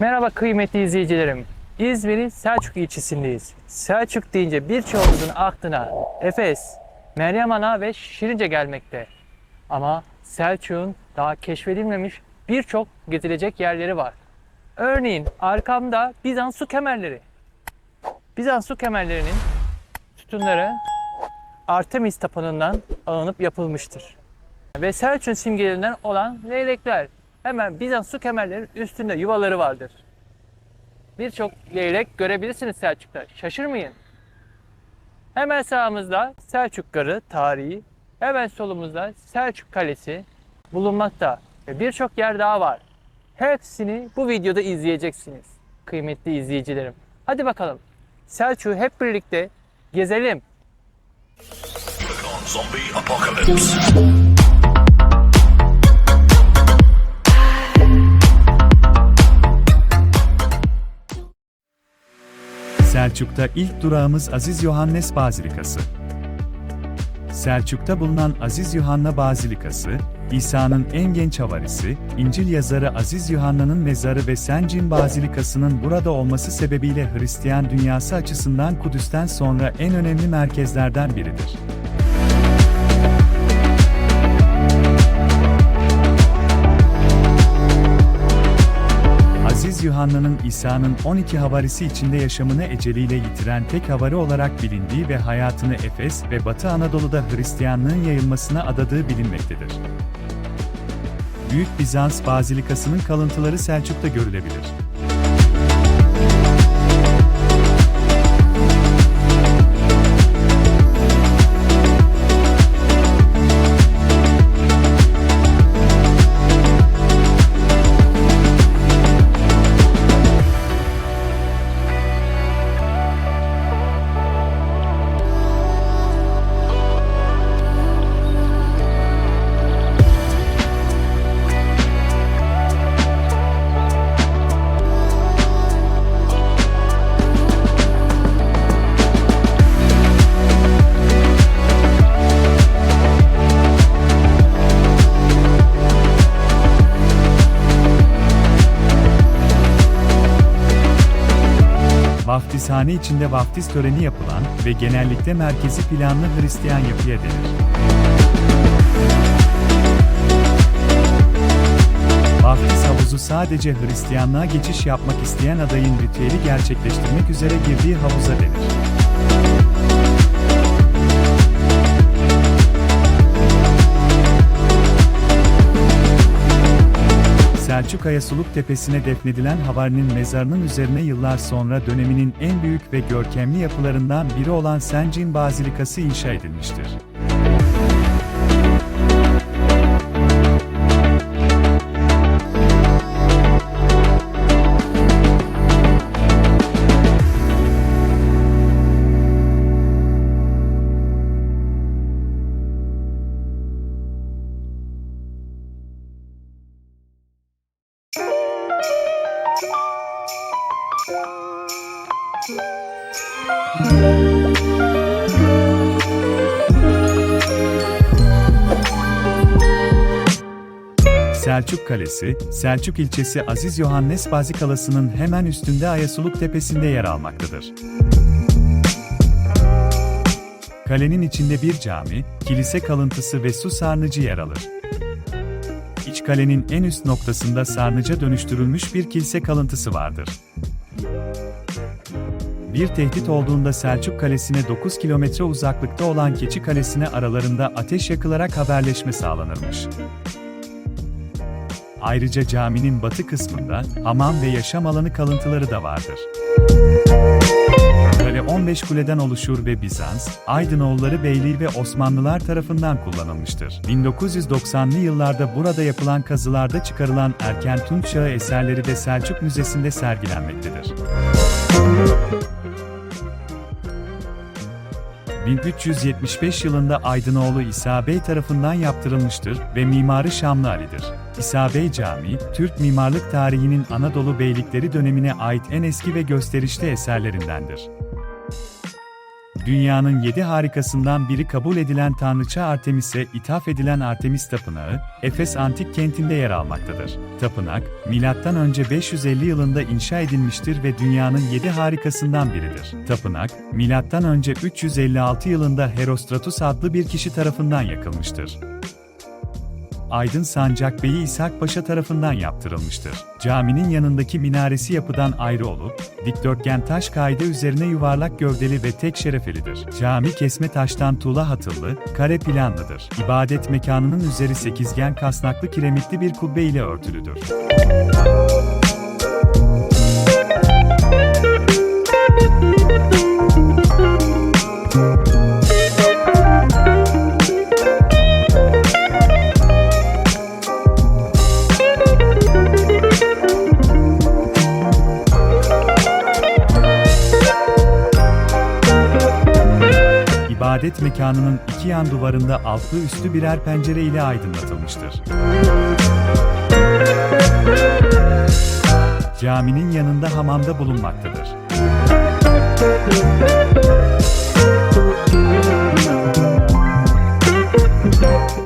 Merhaba kıymetli izleyicilerim. İzmir'in Selçuk ilçesindeyiz. Selçuk deyince birçoğumuzun aklına Efes, Meryem Ana ve Şirince gelmekte. Ama Selçuk'un daha keşfedilmemiş birçok gezilecek yerleri var. Örneğin arkamda Bizans su kemerleri. Bizans su kemerlerinin sütunları Artemis tapınından alınıp yapılmıştır. Ve Selçuk'un simgelerinden olan leylekler. Hemen Bizans su kemerlerinin üstünde yuvaları vardır. Birçok leylek görebilirsiniz Selçuk'ta. Şaşırmayın. Hemen sağımızda Selçuk Garı tarihi, hemen solumuzda Selçuk Kalesi bulunmakta ve birçok yer daha var. Hepsini bu videoda izleyeceksiniz kıymetli izleyicilerim. Hadi bakalım Selçuk'u hep birlikte gezelim. Zombie apocalypse. Selçuk'ta ilk durağımız Aziz Yohannes Bazilikası. Selçuk'ta bulunan Aziz Yuhanna Bazilikası, İsa'nın en genç havarisi, İncil yazarı Aziz Yuhanna'nın mezarı ve Sencin Bazilikası'nın burada olması sebebiyle Hristiyan dünyası açısından Kudüs'ten sonra en önemli merkezlerden biridir. Yuhanna'nın İsa'nın 12 havarisi içinde yaşamını eceliyle yitiren tek havari olarak bilindiği ve hayatını Efes ve Batı Anadolu'da Hristiyanlığın yayılmasına adadığı bilinmektedir. Büyük Bizans Bazilikası'nın kalıntıları Selçuk'ta görülebilir. Vaftizhane içinde vaftiz töreni yapılan ve genellikle merkezi planlı Hristiyan yapıya denir. Vaftiz havuzu sadece Hristiyanlığa geçiş yapmak isteyen adayın ritüeli gerçekleştirmek üzere girdiği havuza denir. Selçuk Ayasuluk Tepesi'ne defnedilen Havari'nin mezarının üzerine yıllar sonra döneminin en büyük ve görkemli yapılarından biri olan Sencin Bazilikası inşa edilmiştir. Selçuk Kalesi, Selçuk ilçesi Aziz Yohannes Bazikalası'nın hemen üstünde Ayasuluk Tepesi'nde yer almaktadır. Kalenin içinde bir cami, kilise kalıntısı ve su sarnıcı yer alır. İç kalenin en üst noktasında sarnıca dönüştürülmüş bir kilise kalıntısı vardır. Bir tehdit olduğunda Selçuk Kalesi'ne 9 kilometre uzaklıkta olan Keçi Kalesi'ne aralarında ateş yakılarak haberleşme sağlanırmış. Ayrıca caminin batı kısmında hamam ve yaşam alanı kalıntıları da vardır. Kale 15 kuleden oluşur ve Bizans, Aydınoğulları Beyliği ve Osmanlılar tarafından kullanılmıştır. 1990'lı yıllarda burada yapılan kazılarda çıkarılan erken Tunç Çağı eserleri de Selçuk Müzesi'nde sergilenmektedir. 1375 yılında Aydınoğlu İsa Bey tarafından yaptırılmıştır ve mimarı Şamlı Ali'dir. İsa Bey Camii, Türk mimarlık tarihinin Anadolu beylikleri dönemine ait en eski ve gösterişli eserlerindendir. Dünyanın yedi harikasından biri kabul edilen tanrıça Artemis'e ithaf edilen Artemis Tapınağı, Efes antik kentinde yer almaktadır. Tapınak, M.Ö. 550 yılında inşa edilmiştir ve dünyanın yedi harikasından biridir. Tapınak, M.Ö. 356 yılında Herostratus adlı bir kişi tarafından yakılmıştır. Aydın Sancak Bey'i İshak Paşa tarafından yaptırılmıştır. Caminin yanındaki minaresi yapıdan ayrı olup, dikdörtgen taş kaide üzerine yuvarlak gövdeli ve tek şerefelidir. Cami kesme taştan tuğla hatıllı, kare planlıdır. İbadet mekanının üzeri sekizgen kasnaklı kiremitli bir kubbe ile örtülüdür. İbadet mekanının iki yan duvarında altlı üstü birer pencere ile aydınlatılmıştır. Caminin yanında hamamda bulunmaktadır.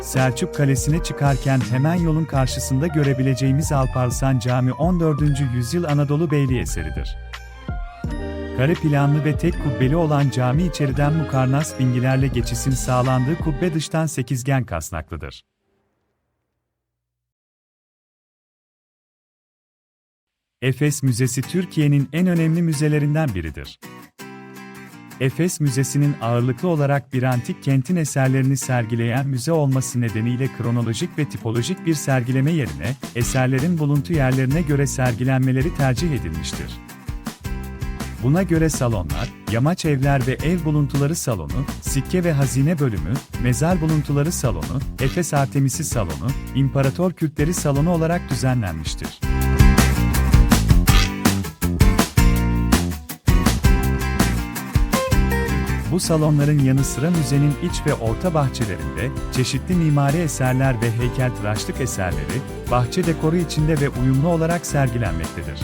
Selçuk Kalesi'ne çıkarken hemen yolun karşısında görebileceğimiz Alparslan Cami 14. yüzyıl Anadolu Beyliği eseridir. Kare planlı ve tek kubbeli olan cami içeriden mukarnas bingilerle geçisin sağlandığı kubbe dıştan sekizgen kasnaklıdır. Efes Müzesi Türkiye'nin en önemli müzelerinden biridir. Efes Müzesi'nin ağırlıklı olarak bir antik kentin eserlerini sergileyen müze olması nedeniyle kronolojik ve tipolojik bir sergileme yerine, eserlerin buluntu yerlerine göre sergilenmeleri tercih edilmiştir. Buna göre salonlar, yamaç evler ve ev buluntuları salonu, sikke ve hazine bölümü, mezar buluntuları salonu, Efes Artemisi salonu, İmparator Kürtleri salonu olarak düzenlenmiştir. Bu salonların yanı sıra müzenin iç ve orta bahçelerinde çeşitli mimari eserler ve heykeltıraşlık eserleri, bahçe dekoru içinde ve uyumlu olarak sergilenmektedir.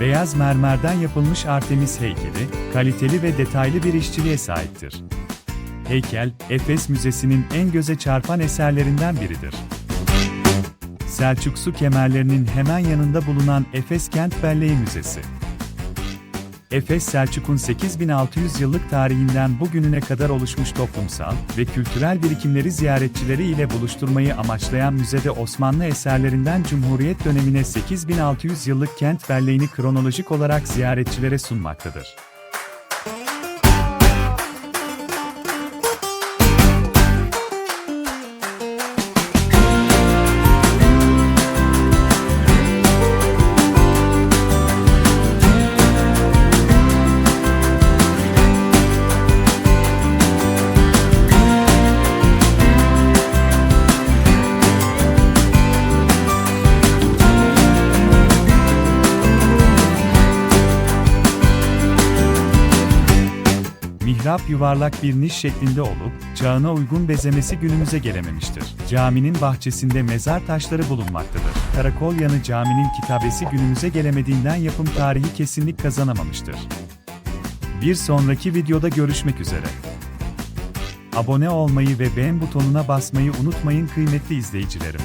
Beyaz mermerden yapılmış Artemis heykeli, kaliteli ve detaylı bir işçiliğe sahiptir. Heykel, Efes Müzesi'nin en göze çarpan eserlerinden biridir. Selçuk su kemerlerinin hemen yanında bulunan Efes Kent Belleği Müzesi. Efes Selçuk'un 8600 yıllık tarihinden bugününe kadar oluşmuş toplumsal ve kültürel birikimleri ziyaretçileri ile buluşturmayı amaçlayan müzede Osmanlı eserlerinden Cumhuriyet dönemine 8600 yıllık kent belleğini kronolojik olarak ziyaretçilere sunmaktadır. Mihrap yuvarlak bir niş şeklinde olup, çağına uygun bezemesi günümüze gelememiştir. Caminin bahçesinde mezar taşları bulunmaktadır. Karakol yanı caminin kitabesi günümüze gelemediğinden yapım tarihi kesinlik kazanamamıştır. Bir sonraki videoda görüşmek üzere. Abone olmayı ve beğen butonuna basmayı unutmayın kıymetli izleyicilerim.